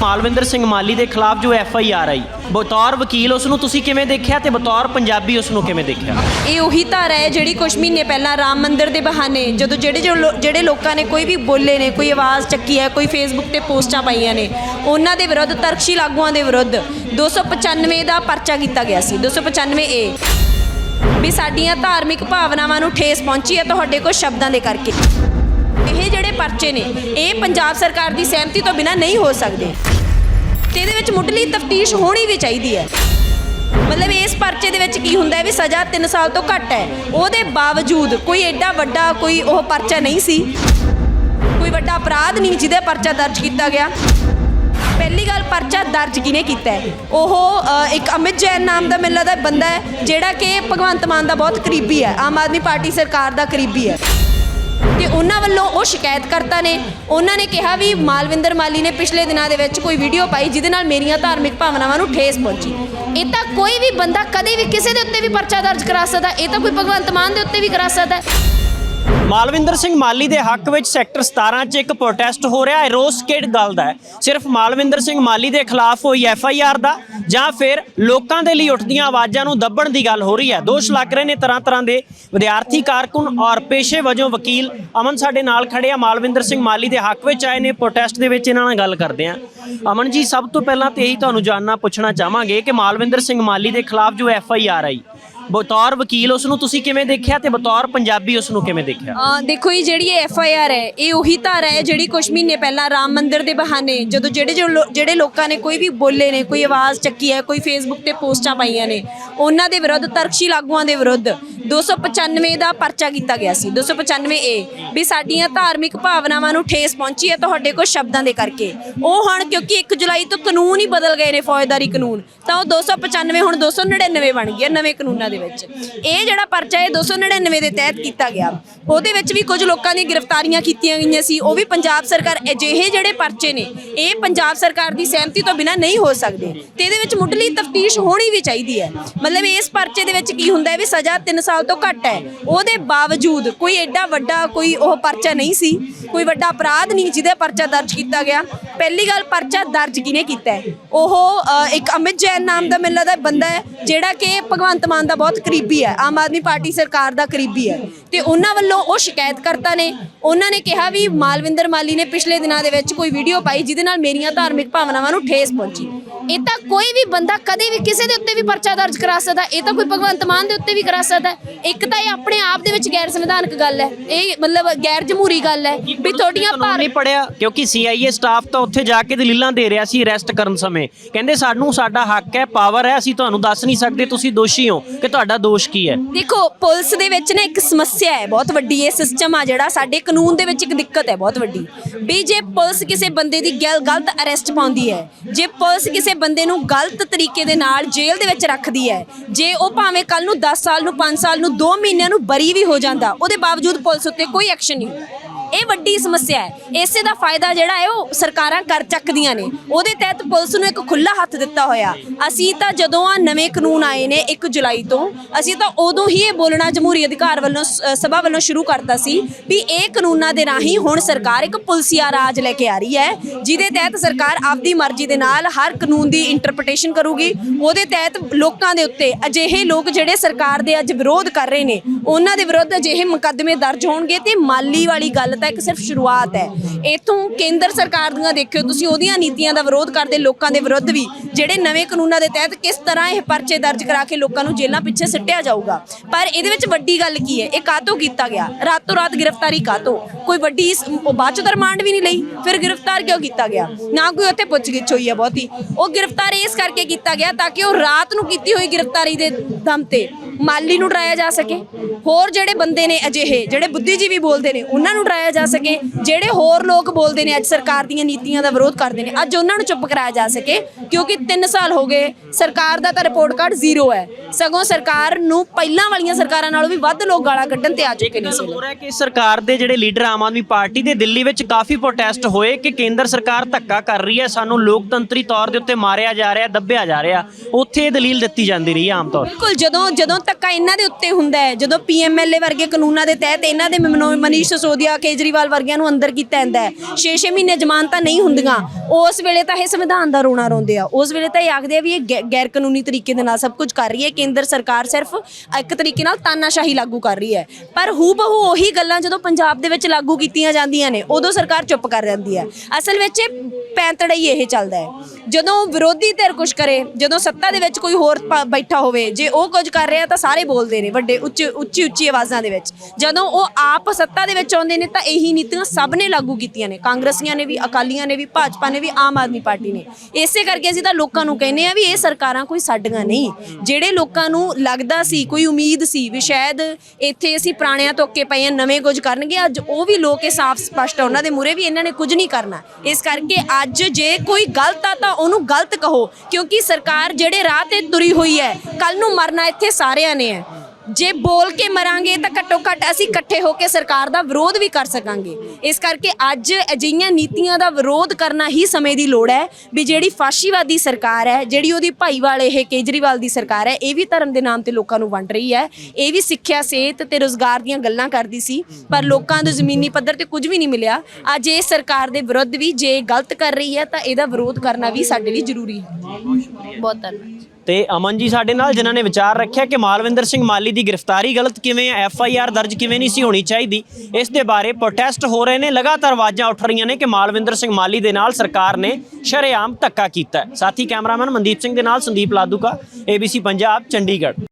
ਮਾਲਵਿੰਦਰ ਸਿੰਘ ਮਾਲੀ ਦੇ ਖਿਲਾਫ ਜੋ ਐਫ ਆਈ ਆਰ ਆਈ। ਬਤੌਰ ਵਕੀਲ ਉਸ ਨੂੰ ਤੁਸੀਂ ਕਿਵੇਂ ਦੇਖਿਆ ਤੇ ਬਤੌਰ ਪੰਜਾਬੀ ਉਸ ਨੂੰ ਕਿਵੇਂ ਦੇਖਿਆ? ਇਹ ਉਹੀ ਧਾਰਾ ਹੈ ਜਿਹੜੀ ਕੁਝ ਮਹੀਨੇ ਪਹਿਲਾਂ ਰਾਮ ਮੰਦਿਰ ਦੇ ਬਹਾਨੇ ਜਦੋਂ ਜਿਹੜੇ ਜੋ ਲੋ- ਜਿਹੜੇ ਲੋਕਾਂ ਨੇ ਕੋਈ ਵੀ ਬੋਲੇ ਨੇ, ਕੋਈ ਆਵਾਜ਼ ਚੱਕੀ ਹੈ, ਕੋਈ ਫੇਸਬੁੱਕ ਤੇ ਪੋਸਟਾਂ ਪਾਈਆਂ ਨੇ, ਉਹਨਾਂ ਦੇ ਵਿਰੁੱਧ, ਤਰਕਸ਼ੀਲ ਆਗੂਆਂ ਦੇ ਵਿਰੁੱਧ 295 ਦਾ ਪਰਚਾ ਕੀਤਾ ਗਿਆ ਸੀ 295 ਏ ਵੀ ਸਾਡੀਆਂ ਧਾਰਮਿਕ ਭਾਵਨਾਵਾਂ ਨੂੰ ਠੇਸ ਪਹੁੰਚੀ ਹੈ ਤੁਹਾਡੇ ਕੋਲ ਸ਼ਬਦਾਂ ਦੇ ਕਰਕੇ। ਪਰਚੇ ਨੇ। ਇਹ ਪੰਜਾਬ ਸਰਕਾਰ ਦੀ ਸਹਿਮਤੀ ਤੋਂ ਬਿਨਾਂ ਨਹੀਂ ਹੋ ਸਕਦੇ। ਤੇ ਇਹਦੇ ਵਿੱਚ ਮੁੱਢਲੀ ਤਫਤੀਸ਼ ਹੋਣੀ ਵੀ ਚਾਹੀਦੀ ਹੈ। ਮਤਲਬ ਇਸ ਪਰਚੇ ਦੇ ਵਿੱਚ ਕੀ ਹੁੰਦਾ ਹੈ ਵੀ ਸਜ਼ਾ 3 ਸਾਲ ਤੋਂ ਘੱਟ ਹੈ। ਉਹਦੇ ਬਾਵਜੂਦ ਕੋਈ ਐਡਾ ਵੱਡਾ ਕੋਈ ਉਹ ਪਰਚਾ ਨਹੀਂ ਸੀ। ਕੋਈ ਵੱਡਾ ਅਪਰਾਧ ਨਹੀਂ ਜਿਹਦੇ ਪਰਚਾ ਦਰਜ ਕੀਤਾ ਗਿਆ। ਪਹਿਲੀ ਗੱਲ ਪਰਚਾ ਦਰਜ ਕਿਨੇ ਕੀਤਾ ਹੈ? ਉਹ ਇੱਕ ਅਮਿਤ ਜੈਨ ਨਾਮ ਦਾ ਮੈਨੂੰ ਲੱਗਦਾ ਬੰਦਾ ਹੈ, ਜਿਹੜਾ ਕਿ ਭਗਵੰਤ ਮਾਨ ਦਾ ਬਹੁਤ ਕਰੀਬੀ ਹੈ। ਆਮ ਆਦਮੀ ਪਾਰਟੀ ਸਰਕਾਰ ਦਾ ਕਰੀਬੀ ਹੈ। ਤੇ ਉਹਨਾਂ ਵੱਲੋਂ ਉਹ ਸ਼ਿਕਾਇਤਕਰਤਾ ਨੇ। ਉਹਨਾਂ ਨੇ ਕਿਹਾ ਵੀ ਮਾਲਵਿੰਦਰ ਮਾਲੀ ਨੇ ਪਿਛਲੇ ਦਿਨਾਂ ਦੇ ਵਿੱਚ ਕੋਈ ਵੀਡੀਓ ਪਾਈ ਜਿਹਦੇ ਨਾਲ ਮੇਰੀਆਂ ਧਾਰਮਿਕ ਭਾਵਨਾਵਾਂ ਨੂੰ ਠੇਸ ਪਹੁੰਚੀ। ਇਹ ਤਾਂ ਕੋਈ ਵੀ ਬੰਦਾ ਕਦੇ ਵੀ ਕਿਸੇ ਦੇ ਉੱਤੇ ਵੀ ਪਰਚਾ ਦਰਜ ਕਰਾ ਸਕਦਾ, ਇਹ ਤਾਂ ਕੋਈ ਭਗਵੰਤ ਮਾਨ ਦੇ ਉੱਤੇ ਵੀ ਕਰਾ ਸਕਦਾ। ਮਾਲਵਿੰਦਰ ਸਿੰਘ ਮਾਲੀ ਦੇ ਹੱਕ ਵਿੱਚ ਸੈਕਟਰ 17 'ਚ ਇੱਕ ਪ੍ਰੋਟੈਸਟ ਹੋ ਰਿਹਾ ਹੈ। ਰੋਸ ਕਿਹੜ ਗੱਲ ਦਾ ਹੈ? ਸਿਰਫ ਮਾਲਵਿੰਦਰ ਸਿੰਘ ਮਾਲੀ ਦੇ ਖਿਲਾਫ ਹੋਈ ਐਫ ਆਈ ਆਰ ਦਾ ਜਾਂ ਫਿਰ ਲੋਕਾਂ ਦੇ ਲਈ ਉੱਠਦੀਆਂ ਆਵਾਜ਼ਾਂ ਨੂੰ ਦੱਬਣ ਦੀ ਗੱਲ ਹੋ ਰਹੀ ਹੈ? ਦੋਸ਼ ਲੱਗ ਰਹੇ ਨੇ ਤਰ੍ਹਾਂ ਤਰ੍ਹਾਂ ਦੇ ਵਿਦਿਆਰਥੀ, ਕਾਰਕੁਨ ਔਰ ਪੇਸ਼ੇ ਵਜੋਂ ਵਕੀਲ ਅਮਨ ਸਾਡੇ ਨਾਲ ਖੜੇ ਆ। ਮਾਲਵਿੰਦਰ ਸਿੰਘ ਮਾਲੀ ਦੇ ਹੱਕ ਵਿੱਚ ਆਏ ਨੇ ਪ੍ਰੋਟੈਸਟ ਦੇ ਵਿੱਚ ਇਹਨਾਂ ਨਾਲ ਗੱਲ ਕਰਦੇ ਆ। ਅਮਨ ਜੀ, ਸਭ ਤੋਂ ਪਹਿਲਾਂ ਤੇ ਇਹੀ ਤੁਹਾਨੂੰ ਜਾਨਣਾ ਪੁੱਛਣਾ ਚਾਹਾਂਗੇ ਕਿ ਮਾਲਵਿੰਦਰ ਸਿੰਘ ਮਾਲੀ ਦੇ ਖਿਲਾਫ ਜੋ ਐਫ ਆਈ ਆਰ ਆਈ ਬਤੌਰ ਵਕੀਲ ਉਸ ਨੂੰ ਤੁਸੀਂ ਕਿਵੇਂ ਦੇਖਿਆ ਤੇ ਬਤੌਰ ਪੰਜਾਬੀ ਉਸ ਨੂੰ ਕਿਵੇਂ ਦੇਖਿਆ? ਅ, ਦੇਖੋ ਜੀ ਜਿਹੜੀ ਐਫ ਆਈ ਆਰ ਹੈ ਇਹ ਉਹੀ ਧਾਰਾ ਹੈ ਜਿਹੜੀ ਕੁਝ ਮਹੀਨੇ ਪਹਿਲਾਂ ਰਾਮ ਮੰਦਿਰ ਦੇ ਬਹਾਨੇ ਜਦੋਂ ਜਿਹੜੇ ਜੋ ਲੋ- ਜਿਹੜੇ ਲੋਕਾਂ ਨੇ ਕੋਈ ਵੀ ਬੋਲੇ ਨੇ ਕੋਈ ਆਵਾਜ਼ ਚੱਕੀ ਹੈ ਕੋਈ ਫੇਸਬੁੱਕ ਤੇ ਪੋਸਟਾਂ ਪਾਈਆਂ ਨੇ ਉਹਨਾਂ ਦੇ ਵਿਰੁੱਧ ਤਰਕਸ਼ੀਲ ਆਗੂਆਂ ਦੇ ਵਿਰੁੱਧ 295 ਦਾ ਪਰਚਾ ਕੀਤਾ ਗਿਆ ਸੀ। 295 ਏ ਵੀ ਸਾਡੀਆਂ ਧਾਰਮਿਕ ਭਾਵਨਾਵਾਂ ਨੂੰ ਠੇਸ ਪਹੁੰਚੀ ਹੈ ਤੁਹਾਡੇ ਕੋਲ ਸ਼ਬਦਾਂ ਦੇ ਕਰਕੇ। ਉਹ ਹੁਣ ਕਿਉਂਕਿ 1 ਜੁਲਾਈ ਤੋਂ ਕਾਨੂੰਨ ਹੀ ਬਦਲ ਗਏ ਨੇ ਫੌਜਦਾਰੀ ਕਾਨੂੰਨ, ਤਾਂ ਉਹ 295 ਹੁਣ 299 ਬਣ ਗਿਆ ਨਵੇਂ ਕਾਨੂੰਨਾਂ ਦੇ ਵਿੱਚ। ਇਹ ਜਿਹੜਾ ਪਰਚਾ ਹੈ 299 ਦੇ ਤਹਿਤ ਕੀਤਾ ਗਿਆ। ਉਹਦੇ ਵਿੱਚ ਵੀ ਕੁਝ ਲੋਕਾਂ ਦੀਆਂ ਗ੍ਰਿਫਤਾਰੀਆਂ ਕੀਤੀਆਂ ਗਈਆਂ ਸੀ। ਉਹ ਵੀ ਪੰਜਾਬ ਸਰਕਾਰ ਅਜਿਹੇ ਜਿਹੜੇ ਪਰਚੇ ਨੇ, ਇਹ ਪੰਜਾਬ ਸਰਕਾਰ ਦੀ ਸਹਿਮਤੀ ਤੋਂ ਬਿਨਾਂ ਨਹੀਂ ਹੋ ਸਕਦੇ। ਤੇ ਇਹਦੇ ਵਿੱਚ ਮੁੱਢਲੀ ਤਫਤੀਸ਼ ਹੋਣੀ ਵੀ ਚਾਹੀਦੀ ਹੈ। ਮਤਲਬ ਇਸ ਪਰਚੇ ਦੇ ਵਿੱਚ ਕੀ ਹੁੰਦਾ ਹੈ ਵੀ ਸਜ਼ਾ 3 ਸਾਲ ਤੋਂ ਘੱਟ ਹੈ। ਉਹਦੇ ਬਾਵਜੂਦ ਕੋਈ ਐਡਾ ਵੱਡਾ ਕੋਈ ਉਹ ਪਰਚਾ ਨਹੀਂ ਸੀ। ਕੋਈ ਵੱਡਾ ਅਪਰਾਧ ਨਹੀਂ ਜਿਹਦੇ ਪਰਚਾ ਦਰਜ ਕੀਤਾ ਗਿਆ। ਪਹਿਲੀ ਗੱਲ ਪਰਚਾ ਦਰਜ ਕਿਨੇ ਕੀਤਾ ਹੈ? ਉਹ ਅ, ਇੱਕ ਅਮਿਤ ਜੈਨ ਨਾਮ ਦਾ ਮੈਨੂੰ ਲੱਗਦਾ ਬੰਦਾ ਹੈ ਜਿਹੜਾ ਕਿ ਭਗਵੰਤ ਮਾਨ ਦਾ ਬਹੁਤ ਕਰੀਬੀ ਹੈ। ਆਮ ਆਦਮੀ ਪਾਰਟੀ ਸਰਕਾਰ ਦਾ ਕਰੀਬੀ ਹੈ। ਤੇ ਉਹਨਾਂ ਵੱਲੋਂ ਉਹ ਸ਼ਿਕਾਇਤਕਰਤਾ ਨੇ ਉਹਨਾਂ ਨੇ ਕਿਹਾ ਵੀ ਮਾਲਵਿੰਦਰ ਮਾਲੀ ਨੇ ਪਿਛਲੇ ਦਿਨਾਂ ਦੇ ਵਿੱਚ ਕੋਈ ਵੀਡੀਓ ਪਾਈ ਜਿਹਦੇ ਨਾਲ ਮੇਰੀਆਂ ਧਾਰਮਿਕ ਭਾਵਨਾਵਾਂ ਨੂੰ ਠੇਸ ਪਹੁੰਚੀ। ਇਹ ਤਾਂ ਕੋਈ ਵੀ ਬੰਦਾ ਕਦੇ ਵੀ ਕਿਸੇ ਦੇ ਉੱਤੇ ਵੀ ਪਰਚਾ ਦਰਜ ਕਰਾ ਸਕਦਾ। ਇਹ ਤਾਂ ਕੋਈ ਭਗਵੰਤ ਮਾਨ ਦੇ ਉੱਤੇ ਵੀ ਕਰਾ ਸਕਦਾ। ਇੱਕ ਤਾਂ ਇਹ ਆਪਣੇ ਆਪ ਦੇ ਵਿੱਚ ਗੈਰ ਸੰਵਿਧਾਨਕ ਗੱਲ ਹੈ। ਇਹ ਮਤਲਬ ਗੈਰ ਜਮਹੂਰੀ ਗੱਲ ਹੈ ਵੀ ਤੁਹਾਡੀਆਂ ਕਾਨੂੰਨ ਭਾਰ ਨਹੀਂ ਪੜਿਆ ਕਿਉਂਕਿ ਸੀਆਈਏ ਸਟਾਫ ਤਾਂ ਉੱਥੇ ਜਾ ਕੇ ਦਲੀਲਾਂ ਦੇ ਰਿਹਾ ਸੀ ਅਰੈਸਟ ਕਰਨ ਸਮੇਂ। ਕਹਿੰਦੇ ਸਾਨੂੰ ਸਾਡਾ ਹੱਕ ਹੈ ਪਾਵਰ ਹੈ ਅਸੀਂ ਤੁਹਾਨੂੰ ਦੱਸ ਨਹੀਂ ਸਕਦੇ ਤੁਸੀਂ ਦੋਸ਼ੀ ਹੋ। ਕਿ ਤੁਹਾਡਾ ਦੋਸ਼ ਕੀ ਹੈ? ਦੇਖੋ ਪੁਲਿਸ ਦੇ ਵਿੱਚ ਨਾ ਇੱਕ ਸਮੱਸਿਆ ਹੈ ਬਹੁਤ ਵੱਡੀ ਇਹ ਸਿਸਟਮ ਆ ਜਿਹੜਾ ਸਾਡੇ ਕਾਨੂੰਨ ਦੇ ਵਿੱਚ ਇੱਕ ਦਿੱਕਤ ਹੈ ਬਹੁਤ ਵੱਡੀ। ਵੀ ਜੇ ਪੁਲਿਸ ਕਿਸੇ ਬੰਦੇ ਦੀ ਗਲ- ਗਲਤ ਅਰੈਸਟ ਪਾਉਂਦੀ ਹੈ ਜੇ ਪੁਲਿਸ ਕਿਸੇ ਬੰਦੇ ਨੂੰ ਗਲਤ ਤਰੀਕੇ ਦੇ ਨਾਲ ਜੇਲ੍ਹ ਦੇ ਵਿੱਚ ਰੱਖਦੀ ਹੈ ਜੇ ਉਹ ਭਾਵੇਂ ਕੱਲ ਨੂੰ 10 ਸਾਲ ਨੂੰ 5 ਸਾਲ ਨੂੰ 2 ਮਹੀਨਿਆਂ ਨੂੰ ਬਰੀ ਵੀ ਹੋ ਜਾਂਦਾ। ਉਹਦੇ ਬਾਵਜੂਦ ਪੁਲਿਸ ਉੱਤੇ ਕੋਈ ਐਕਸ਼ਨ ਨਹੀਂ। ਇਹ ਵੱਡੀ ਸਮੱਸਿਆ ਹੈ। ਇਸੇ ਦਾ ਫਾਇਦਾ ਜਿਹੜਾ ਹੈ, ਉਹ ਸਰਕਾਰਾਂ ਕਰ ਚੱਕਦੀਆਂ ਨੇ। ਉਹਦੇ ਤਹਿਤ ਪੁਲਿਸ ਨੂੰ ਇੱਕ ਖੁੱਲਾ ਹੱਥ ਦਿੱਤਾ ਹੋਇਆ। ਅਸੀਂ ਤਾਂ ਜਦੋਂ ਆ ਨਵੇਂ ਕਾਨੂੰਨ ਆਏ ਨੇ 1 ਜੁਲਾਈ ਤੋਂ, ਅਸੀਂ ਤਾਂ ਉਦੋਂ ਹੀ ਇਹ ਬੋਲਣਾ ਜਮਹੂਰੀ ਅਧਿਕਾਰ ਵੱਲੋਂ ਸ- ਸਭਾ ਵੱਲੋਂ ਸ਼ੁਰੂ ਕਰਤਾ ਸੀ ਵੀ ਇਹ ਕਾਨੂੰਨਾਂ ਦੇ ਰਾਹੀਂ ਹੁਣ ਸਰਕਾਰ ਇੱਕ ਪੁਲਸੀਆ ਰਾਜ ਲੈ ਕੇ ਆ ਰਹੀ ਹੈ, ਜਿਹਦੇ ਤਹਿਤ ਸਰਕਾਰ ਆਪਦੀ ਮਰਜ਼ੀ ਦੇ ਨਾਲ ਹਰ ਕਾਨੂੰਨ ਦੀ ਇੰਟਰਪ੍ਰੀਟੇਸ਼ਨ ਕਰੂਗੀ। ਉਹਦੇ ਤਹਿਤ ਲੋਕਾਂ ਦੇ ਉੱਤੇ ਅਜਿਹੇ ਲੋਕ ਜਿਹੜੇ ਸਰਕਾਰ ਦੇ ਅੱਜ ਵਿਰੋਧ ਕਰ ਰਹੇ ਨੇ, ਉਹਨਾਂ ਦੇ ਵਿਰੁੱਧ ਅਜਿਹੇ ਮੁਕੱਦਮੇ ਦਰਜ ਹੋਣਗੇ ਤੇ ਮਾਲੀ ਵਾਲੀ ਗੱਲ ਤਾਂ ਇੱਕ ਸਿਰਫ ਸ਼ੁਰੂਆਤ ਹੈ। ਇਥੋਂ ਕੇਂਦਰ ਸਰਕਾਰ ਦੀਆਂ ਦੇਖਿਓ, ਤੁਸੀਂ ਉਹਦੀਆਂ ਨੀਤੀਆਂ ਦਾ ਵਿਰੋਧ ਕਰਦੇ, ਲੋਕਾਂ ਦੇ ਵਿਰੁੱਧ ਵੀ। ਜਿਹੜੇ ਨਵੇਂ ਕਾਨੂੰਨਾਂ ਦੇ ਤਹਿਤ ਕਿਸ ਤਰ੍ਹਾਂ ਇਹ ਪਰਚੇ ਦਰਜ ਕਰਾ ਕੇ ਲੋਕਾਂ ਨੂੰ ਜੇਲ੍ਹਾਂ ਪਿੱਛੇ ਸਿੱਟਿਆ ਜਾਊਗਾ? ਪਰ ਇਹਦੇ ਵਿੱਚ ਵੱਡੀ ਗੱਲ ਕੀ ਹੈ? ਇਹ ਕਾਤੋਂ ਕੀਤਾ ਗਿਆ? ਰਾਤੋਂ ਰਾਤ ਗ੍ਰਿਫਤਾਰੀ ਕਾਤੋਂ ਕੋਈ ਵੱਡੀ ਬਾਅਦ ਚ ਰਿਮਾਂਡ ਵੀ ਨਹੀਂ ਲਈ। ਫਿਰ ਗ੍ਰਿਫਤਾਰ ਕਿਉਂ ਕੀਤਾ ਗਿਆ? ਨਾ ਕੋਈ ਉੱਥੇ ਪੁੱਛਗਿੱਛ ਹੋਈ ਹੈ ਬਹੁਤੀ। ਉਹ ਗ੍ਰਿਫਤਾਰ ਇਸ ਕਰਕੇ ਕੀਤਾ ਗਿਆ ਤਾਂ ਕਿ ਉਹ ਰਾਤ ਨੂੰ ਕੀਤੀ ਹੋਈ ਗ੍ਰਿਫਤਾਰੀ ਦੇ ਦਮ ਤੇ ਮਾਲੀ ਨੂੰ ਡਰਾਇਆ ਜਾ ਸਕੇ ਹੋਰ ਜਿਹੜੇ ਬੰਦੇ ਨੇ ਅਜਿਹੇ ਜਿਹੜੇ ਬੁੱਧੀਜੀਵੀ ਬੋਲਦੇ ਨੇ ਉਹਨਾਂ ਨੂੰ ਡਰਾਇਆ ਜਾ ਸਕੇ ਜਿਹੜੇ ਹੋਰ ਲੋਕ ਬੋਲਦੇ ਨੇ ਅੱਜ ਸਰਕਾਰ ਦੀਆਂ ਨੀਤੀਆਂ ਦਾ ਵਿਰੋਧ ਕਰਦੇ ਨੇ ਅੱਜ ਉਹਨਾਂ ਨੂੰ ਚੁੱਪ ਕਰਾਇਆ ਜਾ ਸਕੇ ਕਿਉਂਕਿ 3 ਸਾਲ ਹੋ ਗਏ ਸਰਕਾਰ ਦਾ ਤਾਂ ਰਿਪੋਰਟ ਕਾਰਡ ਜ਼ੀਰੋ ਹੈ। ਸਗੋਂ ਸਰਕਾਰ ਨੂੰ ਪਹਿਲਾਂ ਵਾਲੀਆਂ ਸਰਕਾਰਾਂ ਨਾਲੋਂ ਵੀ ਵੱਧ ਲੋਕ ਗਾਲਾਂ ਕੱਢਣ ਤੇ ਆ ਚੁੱਕੇ ਨੇ ਵੇਲੇ ਹੋ ਰਿਹਾ ਕਿ ਸਰਕਾਰ ਦੇ ਜਿਹੜੇ ਲੀਡਰ ਆਮ ਆਦਮੀ ਪਾਰਟੀ ਦੇ ਦਿੱਲੀ ਵਿੱਚ ਕਾਫੀ ਪ੍ਰੋਟੈਸਟ ਹੋਏ ਕਿ ਕੇਂਦਰ ਸਰਕਾਰ ਧੱਕਾ ਕਰ ਰਹੀ ਹੈ ਸਾਨੂੰ ਲੋਕਤੰਤਰੀ ਤੌਰ ਦੇ ਉੱਤੇ ਮਾਰਿਆ ਜਾ ਰਿਹਾ ਦੱਬਿਆ ਜਾ ਰਿਹਾ ਉੱਥੇ ਇਹ ਦਲੀਲ ਦਿੱਤੀ ਜਾਂਦੀ ਰਹੀ ਆਮ ਤੌਰ ਬਿਲਕੁਲ ਜਦੋਂ ਜਦੋਂ ਧੱਕਾ ਇਹਨਾਂ ਦੇ ਉੱਤੇ ਹੁੰਦਾ ਹੈ। ਜਦੋਂ ਪੀਐਮਐਲਏ ਵਰਗੇ ਕਾਨੂੰਨਾਂ ਦੇ ਤਹਿਤ ਇਹਨਾਂ ਦੇ ਮਨੀਸ਼ ਸਿਸੋਦੀਆ ਕੇਜਰੀਵਾਲ ਵਰਗਿਆਂ ਨੂੰ ਅੰਦਰ ਕੀਤਾ ਜਾਂਦਾ ਹੈ। 6-6 ਮਹੀਨੇ ਜ਼ਮਾਨਤਾਂ ਨਹੀਂ ਹੁੰਦੀਆਂ। ਉਸ ਵੇਲੇ ਤਾਂ ਇਹ ਸੰਵਿਧਾਨ ਦਾ ਰੋਣਾ ਰੋਂਦੇ ਆ। ਉਸ ਵੇਲੇ ਤਾਂ ਇਹ ਆਖਦੇ ਆ ਵੀ ਇਹ ਗੈਰ ਕਾਨੂੰਨੀ ਤਰੀਕੇ ਦੇ ਨਾਲ ਸਭ ਕੁਝ ਕਰ ਰਹੀ ਹੈ। ਕੇਂਦਰ ਸਰਕਾਰ ਸਿਰਫ ਇੱਕ ਤਰੀਕੇ ਨਾਲ ਤਾਨਾਸ਼ਾਹੀ ਲਾਗੂ ਕਰ ਰਹੀ ਹੈ। ਪਰ ਹੂ ਬਹੂ ਉਹੀ ਗੱਲਾਂ ਜਦੋਂ ਪੰਜਾਬ ਦੇ ਵਿੱਚ ਲਾਗੂ ਕੀਤੀਆਂ ਜਾਂਦੀਆਂ ਨੇ, ਉਦੋਂ ਸਰਕਾਰ ਚੁੱਪ ਕਰ ਜਾਂਦੀ ਹੈ। ਅਸਲ ਵਿੱਚ ਇਹ ਪੈਂਤੜਾ ਹੀ ਇਹ ਚੱਲਦਾ ਹੈ। ਜਦੋਂ ਵਿਰੋਧੀ ਧਿਰ ਕੁਝ ਕਰੇ ਜਦੋਂ ਸੱਤਾ ਦੇ ਵਿੱਚ ਕੋਈ ਹੋਰ ਬੈਠਾ ਹੋਵੇ ਜੇ ਉਹ ਕੁਝ ਕਰ ਰਿਹਾ ਤਾਂ ਸਾਰੇ ਬੋਲਦੇ ਨੇ ਵੱਡੇ ਉੱਚ ਉੱਚੀ ਉੱਚੀ ਆਵਾਜ਼ਾਂ ਦੇ ਵਿੱਚ। ਜਦੋਂ ਉਹ ਆਪ ਸੱਤਾ ਦੇ ਵਿੱਚ ਆਉਂਦੇ ਨੇ ਤਾਂ ਇਹੀ ਨੀਤੀਆਂ ਸਭ ਨੇ ਲਾਗੂ ਕੀਤੀਆਂ ਨੇ। ਕਾਂਗਰਸੀਆਂ ਨੇ ਵੀ ਅਕਾਲੀਆਂ ਨੇ ਵੀ ਭਾਜਪਾ ਨੇ ਵੀ ਆਮ ਆਦਮੀ ਪਾਰਟੀ ਨੇ। ਇਸੇ ਕਰਕੇ ਅਸੀਂ ਤਾਂ ਲੋਕਾਂ ਨੂੰ ਕਹਿੰਦੇ ਆ ਵੀ ਇਹ ਸਰਕਾਰਾਂ ਕੋਈ ਸਾਡੀਆਂ ਨਹੀਂ। ਜਿਹੜੇ ਲੋਕਾਂ ਨੂੰ ਲੱਗਦਾ ਸੀ ਕੋਈ ਉਮੀਦ ਸੀ ਵੀ ਸ਼ਾਇਦ ਇੱਥੇ ਅਸੀਂ ਪੁਰਾਣਿਆਂ ਤੋਂ ਅੱਕੇ ਪਏ ਆ ਨਵੇਂ ਕੁਝ ਕਰਨਗੇ ਅੱਜ ਉਹ ਵੀ ਲੋਕ ਇਹ ਸਾਫ਼ ਸਪਸ਼ਟ ਆ, ਉਹਨਾਂ ਦੇ ਮੂਰੇ ਵੀ ਇਹਨਾਂ ਨੇ ਕੁਝ ਨਹੀਂ ਕਰਨਾ। ਇਸ ਕਰਕੇ ਅੱਜ ਜੇ ਕੋਈ ਗਲਤ ਆ ਤਾਂ ਉਹਨੂੰ ਗਲਤ ਕਹੋ, ਕਿਉਂਕਿ ਸਰਕਾਰ ਜਿਹੜੇ ਰਾਹ ਤੇ ਤੁਰੀ ਹੋਈ ਹੈ ਕੱਲ ਨੂੰ ਮਰਨਾ ਇੱਥੇ ਸਾਰਿਆਂ ਨੇ ਹੈ। ਜੇ ਬੋਲ ਕੇ ਮਰਾਂਗੇ ਤਾਂ ਘੱਟੋ ਘੱਟ ਅਸੀਂ ਇਕੱਠੇ ਹੋ ਕੇ ਸਰਕਾਰ ਦਾ ਵਿਰੋਧ ਵੀ ਕਰ ਸਕਾਂਗੇ। ਇਸ ਕਰਕੇ ਅੱਜ ਅਜਿਹੀਆਂ ਨੀਤੀਆਂ ਦਾ ਵਿਰੋਧ ਕਰਨਾ ਹੀ ਸਮੇਂ ਦੀ ਲੋੜ ਹੈ ਵੀ ਜਿਹੜੀ ਫਾਸ਼ੀਵਾਦੀ ਸਰਕਾਰ ਹੈ, ਜਿਹੜੀ ਉਹਦੀ ਭਾਈਵਾਲ ਇਹ ਕੇਜਰੀਵਾਲ ਦੀ ਸਰਕਾਰ ਹੈ, ਇਹ ਵੀ ਧਰਮ ਦੇ ਨਾਮ ਤੇ ਲੋਕਾਂ ਨੂੰ ਵੰਡ ਰਹੀ ਹੈ। ਇਹ ਵੀ ਸਿੱਖਿਆ, ਸਿਹਤ ਤੇ ਰੋਜ਼ਗਾਰ ਦੀਆਂ ਗੱਲਾਂ ਕਰਦੀ ਸੀ, ਪਰ ਲੋਕਾਂ ਨੂੰ ਜ਼ਮੀਨੀ ਪੱਧਰ ਤੇ ਕੁਝ ਵੀ ਨਹੀਂ ਮਿਲਿਆ। ਅੱਜ ਇਹ ਸਰਕਾਰ ਦੇ ਵਿਰੁੱਧ ਵੀ ਜੇ ਗਲਤ ਕਰ ਰਹੀ ਹੈ ਤਾਂ ਇਹਦਾ ਵਿਰੋਧ ਕਰਨਾ ਵੀ ਸਾਡੇ ਲਈ ਜ਼ਰੂਰੀ ਹੈ। ਬਹੁਤ ਧੰਨਵਾਦ। ਤੇ ਅਮਨ ਜੀ ਸਾਡੇ ਨਾਲ, ਜਿਨ੍ਹਾਂ ਨੇ ਵਿਚਾਰ ਰੱਖਿਆ ਕਿ ਮਾਲਵਿੰਦਰ ਸਿੰਘ ਮਾਲੀ ਦੀ ਗ੍ਰਿਫਤਾਰੀ ਗਲਤ ਕਿਵੇਂ ਹੈ, ਐਫ ਆਈ ਆਰ ਦਰਜ ਕਿਵੇਂ ਨਹੀਂ ਸੀ ਹੋਣੀ ਚਾਹੀਦੀ, ਇਸ ਦੇ ਬਾਰੇ ਪ੍ਰੋਟੈਸਟ ਹੋ ਰਹੇ ਨੇ, ਲਗਾਤਾਰ ਆਵਾਜ਼ਾਂ ਉੱਠ ਰਹੀਆਂ ਨੇ ਕਿ ਮਾਲਵਿੰਦਰ ਸਿੰਘ ਮਾਲੀ ਦੇ ਨਾਲ ਸਰਕਾਰ ਨੇ ਸ਼ਰੇਆਮ ਧੱਕਾ ਕੀਤਾ ਸਾਥੀ ਕੈਮਰਾਮੈਨ ਮਨਦੀਪ ਸਿੰਘ ਦੇ ਨਾਲ ਸੰਦੀਪ ਲਾਦੂਕਾ ਏਬੀਸੀ ਪੰਜਾਬ, ਚੰਡੀਗੜ੍ਹ।